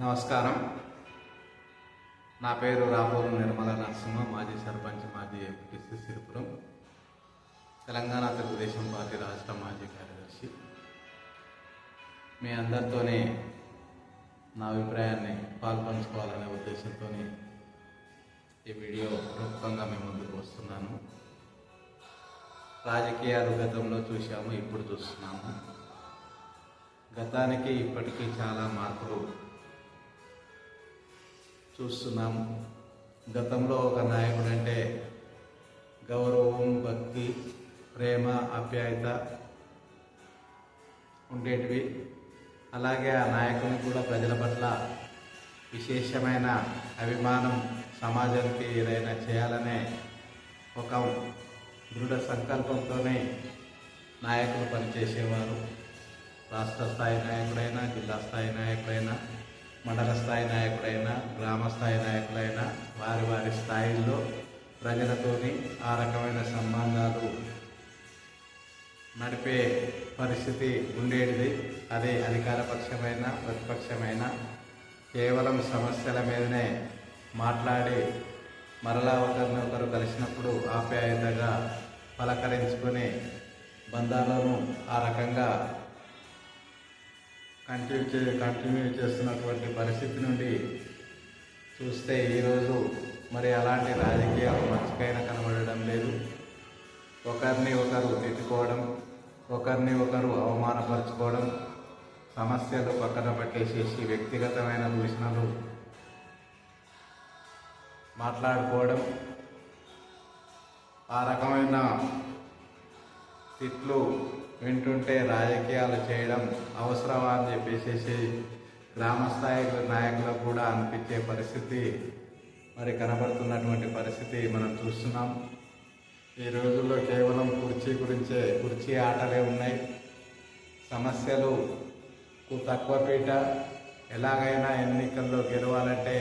నమస్కారం. నా పేరు రాబోలు నిర్మల నరసింహ మాజీ సర్పంచ్ మాజీ ఎంపీసీ సిరిపురం. తెలంగాణ తెలుగుదేశం పార్టీ రాష్ట్ర మాజీ కార్యదర్శి. మీ అందరితోనే నా అభిప్రాయాన్ని పాల్పంచుకోవాలనే ఉద్దేశంతో ఈ వీడియో రూపకంగా మేము ముందుకు వస్తున్నాను. రాజకీయాలు గతంలో చూసాము ఇప్పుడు చూస్తున్నాము. గతానికి ఇప్పటికీ చాలా మార్పులు చూస్తున్నాం. గతంలో ఒక నాయకుడు అంటే గౌరవం భక్తి ప్రేమ ఆప్యాయత ఉండేటివి. అలాగే ఆ నాయకుని కూడా ప్రజల పట్ల విశేషమైన అభిమానం సమాజానికి ఏదైనా చేయాలనే ఒక దృఢ సంకల్పంతోనే నాయకులు పనిచేసేవారు. రాష్ట్ర స్థాయి నాయకుడైనా జిల్లా స్థాయి నాయకుడైనా. మండల స్థాయి నాయకుడైనా గ్రామ స్థాయి నాయకులైనా వారి వారి స్థాయిల్లో ప్రజలతోని ఆ రకమైన సంబంధాలు నడిపే పరిస్థితి ఉండేది అదే అధికార పక్షమైన ప్రతిపక్షమైన కేవలం సమస్యల మీదనే మాట్లాడి మరలా ఒకరిని ఒకరు కలిసినప్పుడు ఆప్యాయతగా పలకరించుకుని బంధాలను ఆ రకంగా కంటిన్యూ కంటిన్యూ చేస్తున్నటువంటి పరిస్థితి నుండి చూస్తే ఈరోజు మరి అలాంటి రాజకీయాలు మంచికైనా కనబడడం లేదు. ఒకరిని ఒకరు తిట్టుకోవడం ఒకరిని ఒకరు అవమానపరచుకోవడం సమస్యలు పక్కన పట్టేసేసి వ్యక్తిగతమైన దూషణలు మాట్లాడుకోవడం ఆ రకమైన తిట్లు వింటుంటే రాజకీయాలు చేయడం అవసరమా అని చెప్పేసి గ్రామస్థాయి నాయకులకు కూడా అనిపించే పరిస్థితి మరి కనబడుతున్నటువంటి పరిస్థితి మనం చూస్తున్నాం. ఈ రోజుల్లో కేవలం కుర్చీ గురించే కుర్చీ ఆటలే ఉన్నాయి. సమస్యలు తక్కువ పీట. ఎలాగైనా ఎన్నికల్లో గెలవాలంటే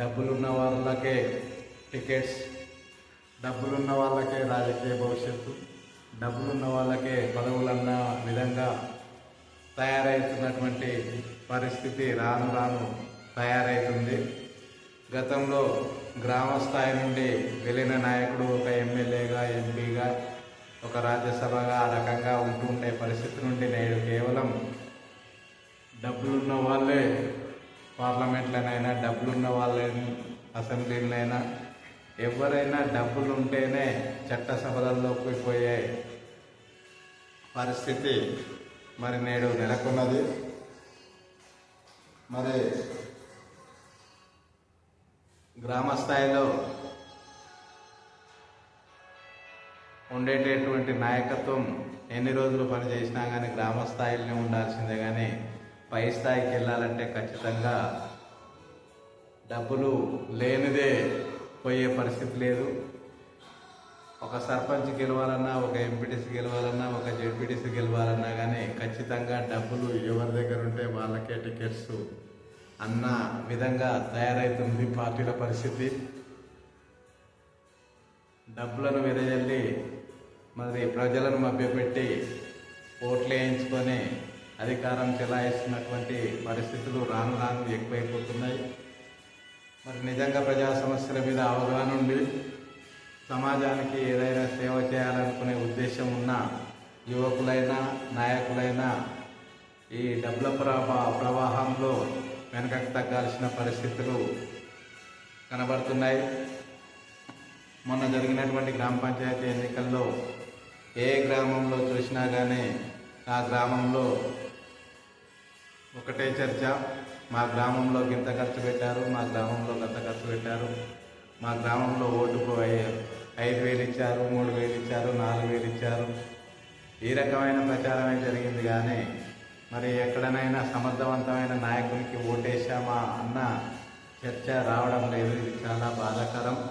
డబ్బులున్న వాళ్ళకే టికెట్స్ డబ్బులున్న వాళ్ళకే రాజకీయ భవిష్యత్తు. డబ్బులున్న వాళ్ళకే పదవులన్న విధంగా తయారవుతున్నటువంటి పరిస్థితి రాను రాను తయారవుతుంది గతంలో గ్రామ స్థాయి నుండి వెళ్ళిన నాయకుడు ఒక ఎమ్మెల్యేగా ఎంపీగా ఒక రాజ్యసభగా ఆ రకంగా ఉంటుండే పరిస్థితి నుండి నేడు కేవలం డబ్బులున్న వాళ్ళే పార్లమెంట్లోనైనా డబ్బులున్న వాళ్ళే అసెంబ్లీలైనా ఎవరైనా డబ్బులు ఉంటేనే చట్టసభలలోకి పోయే పరిస్థితి మరి నేడు నెలకొన్నది. మరి గ్రామ స్థాయిలో ఉండేటటువంటి నాయకత్వం ఎన్ని రోజులు పనిచేసినా కానీ గ్రామ స్థాయిలోనే ఉండాల్సిందే కానీ పై స్థాయికి వెళ్ళాలంటే ఖచ్చితంగా డబ్బులు లేనిదే పోయే పరిస్థితి లేదు. ఒక సర్పంచ్ గెలవాలన్నా ఒక ఎంపీటీసీ గెలవాలన్నా ఒక జెడ్పీటీసీ గెలవాలన్నా కానీ ఖచ్చితంగా డబ్బులు ఎవరి దగ్గర ఉంటే వాళ్ళకే టికెట్స్. అన్న విధంగా తయారవుతుంది పార్టీల పరిస్థితి. డబ్బులను వెదజల్లి మరి ప్రజలను మభ్యపెట్టి ఓట్లు వేయించుకొని అధికారం చెలాయిస్తున్నటువంటి పరిస్థితులు రాను రాను ఎక్కువైపోతున్నాయి. మరి నిజంగా ప్రజా సమస్యల మీద అవగాహన ఉండి సమాజానికి ఏదైనా సేవ చేయాలనుకునే ఉద్దేశం ఉన్న యువకులైనా నాయకులైనా ఈ డబ్బుల ప్రవా ప్రవాహంలో వెనకకు తగ్గాల్సిన పరిస్థితులు కనబడుతున్నాయి. మొన్న జరిగినటువంటి గ్రామ పంచాయతీ ఎన్నికల్లో ఏ గ్రామంలో చూసినా కానీ ఆ గ్రామంలో ఒకటే చర్చ. మా గ్రామంలో గింత ఖర్చు పెట్టారు? మా గ్రామంలో గంత ఖర్చు పెట్టారు? మా గ్రామంలో ఓటుకు ఐ- ఐదు వేలు ఇచ్చారు మూడు వేలు ఇచ్చారు నాలుగు వేలు ఇచ్చారు. ఈ రకమైన ప్రచారమే జరిగింది కానీ మరి ఎక్కడనైనా సమర్థవంతమైన నాయకునికి ఓటేశామా అన్న చర్చ రావడం లేదు. ఇది చాలా బాధాకరం.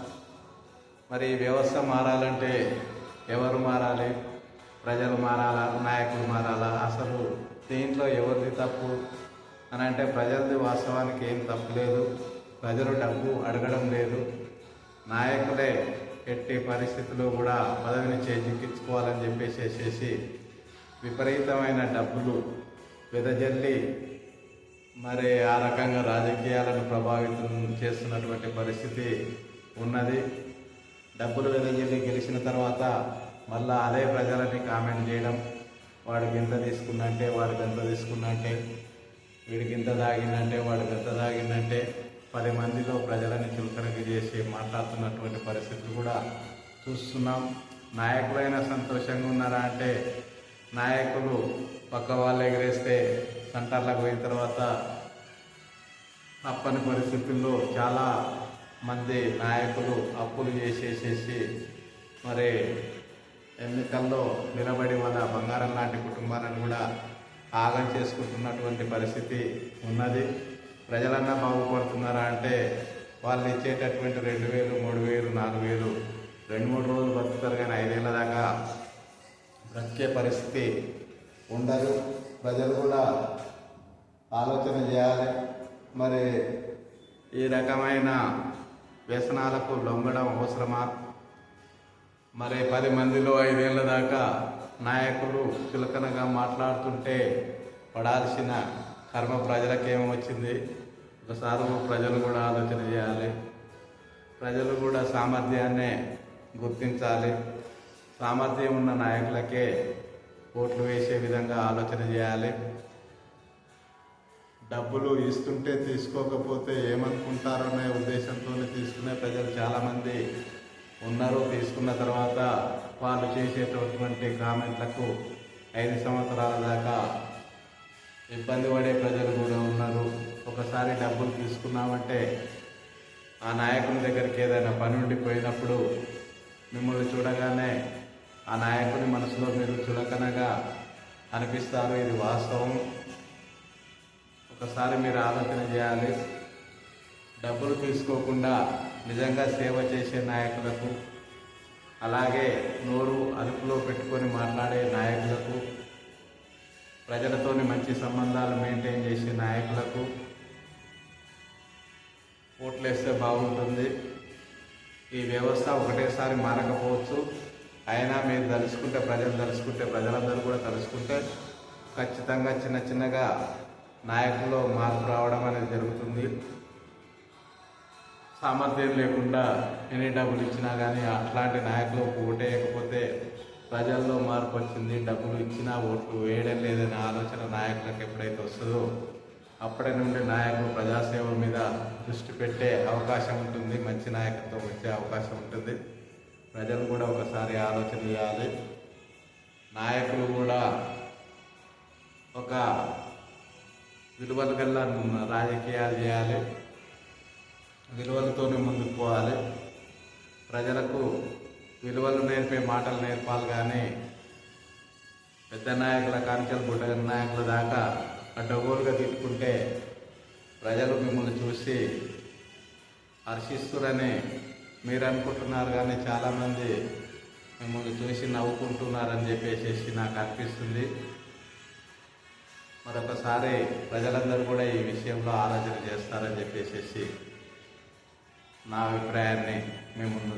మరి వ్యవస్థ మారాలంటే ఎవరు మారాలి? ప్రజలు మారాలా? నాయకులు మారాలా? అసలు దీంట్లో ఎవరిది తప్పు? అని అంటే ప్రజలది వాస్తవానికి ఏం తప్పులేదు ప్రజలు డబ్బు అడగడం లేదు. నాయకులే ఎట్టి పరిస్థితుల్లో కూడా పదవిని చేజిక్కించుకోవాలని చెప్పేసేసేసి విపరీతమైన డబ్బులు వెదజల్లి మరి ఆ రకంగా రాజకీయాలను ప్రభావితం చేస్తున్నటువంటి పరిస్థితి ఉన్నది. డబ్బులు వెదజల్లి గెలిచిన తర్వాత మళ్ళా అదే ప్రజలని కామెంట్ చేయడం వాడికి ఎంత తీసుకున్నట్టే వాడికి ఎంత తీసుకున్నట్టే వీడికి ఇంత తాగిందంటే వాడికి ఎంత తాగిందంటే పది మందిలో ప్రజలని చులకనకి చేసి మాట్లాడుతున్నటువంటి పరిస్థితులు కూడా చూస్తున్నాం. నాయకులైనా సంతోషంగా ఉన్నారా అంటే నాయకులు పక్క వాళ్ళు ఎగరేస్తే సెంటర్లకు పోయిన తర్వాత తప్పని పరిస్థితుల్లో చాలా మంది నాయకులు అప్పులు చేసేసేసి మరి ఎన్నికల్లో నిలబడి వాళ్ళ బంగారం లాంటి కుటుంబాలను కూడా ఆగం చేసుకుంటున్నటువంటి పరిస్థితి ఉన్నది. ప్రజలన్నా బాగుపడుతున్నారా అంటే వాళ్ళు ఇచ్చేటటువంటి రెండు వేలు మూడు వేలు నాలుగు వేలు రెండు మూడు రోజులు బ్రతుకుతారు కానీ ఐదేళ్ళ దాకా బ్రతికే పరిస్థితి ఉండదు. ప్రజలు కూడా ఆలోచన చేయాలి. మరి ఈ రకమైన వ్యసనాలకు లొంగడం అవసరమా? మరి పది మందిలో ఐదేళ్ళ దాకా నాయకులు చులకనగా మాట్లాడుతుంటే పడాల్సిన కర్మ ప్రజలకేమొచ్చింది ఒకసారి ప్రజలు కూడా ఆలోచన చేయాలి. ప్రజలు కూడా సామర్థ్యాన్నే గుర్తించాలి. సామర్థ్యం ఉన్న నాయకులకే ఓట్లు వేసే విధంగా ఆలోచన చేయాలి. డబ్బులు ఇస్తుంటే తీసుకోకపోతే ఏమనుకుంటారనే ఉద్దేశంతో తీసుకునే ప్రజలు చాలామంది ఉన్నారో. తీసుకున్న తర్వాత వాళ్ళు చేసేటటువంటి కామెంట్లకు ఐదు సంవత్సరాల దాకా ఇబ్బంది పడే ప్రజలు కూడా ఉన్నారు. ఒకసారి డబ్బులు తీసుకున్నామంటే ఆ నాయకుని దగ్గరికి ఏదైనా పని ఉండిపోయినప్పుడు మిమ్మల్ని చూడగానే ఆ నాయకుని మనసులో మీరు చులకనగా అనిపిస్తారు. ఇది వాస్తవం. ఒకసారి మీరు ఆలోచన చేయాలి. డబ్బులు తీసుకోకుండా నిజంగా సేవ చేసే నాయకులకు అలాగే నోరు అదుపులో పెట్టుకొని మాట్లాడే నాయకులకు ప్రజలతోని మంచి సంబంధాలు మెయింటైన్ చేసే నాయకులకు ఓట్లేస్తే బాగుంటుంది. ఈ వ్యవస్థ ఒకటేసారి మారకపోవచ్చు. అయినా మీరు తలుసుకుంటే ప్రజలు తలుసుకుంటే ప్రజలందరూ కూడా తలుసుకుంటే ఖచ్చితంగా చిన్న చిన్నగా నాయకుల్లో మార్పు రావడం అనేది జరుగుతుంది. సామర్థ్యం లేకుండా ఎన్ని డబ్బులు ఇచ్చినా కానీ అట్లాంటి నాయకులు ఓటేయకపోతే ప్రజల్లో మార్పు వచ్చింది. డబ్బులు ఇచ్చినా ఓట్లు వేయడం లేదనే ఆలోచన నాయకులకు ఎప్పుడైతే వస్తుందో అప్పటి నుండి నాయకులు ప్రజాసేవ మీద దృష్టి పెట్టే అవకాశం ఉంటుంది. మంచి నాయకత్వం వచ్చే అవకాశం ఉంటుంది. ప్రజలు కూడా ఒకసారి ఆలోచన చేయాలి. నాయకులు కూడా ఒక విలువలు కల్లా రాజకీయాలు చేయాలి. విలువలతోనే ముందుకు పోవాలి. ప్రజలకు విలువలు నేర్పే మాటలు నేర్పాలి కానీ పెద్ద నాయకుల కాంచెలు బుడ్డ నాయకుల దాకా అడ్డగోలుగా తిట్టుకుంటే ప్రజలు మిమ్మల్ని చూసి హర్షిస్తురని మీరు అనుకుంటున్నారు కానీ చాలామంది మిమ్మల్ని చూసి నవ్వుకుంటున్నారని చెప్పేసి నాకు అనిపిస్తుంది. మరొకసారి ప్రజలందరూ కూడా ఈ విషయంలో ఆలోచన చేస్తారని చెప్పేసి నా అభిప్రాయాన్ని మేము ముందు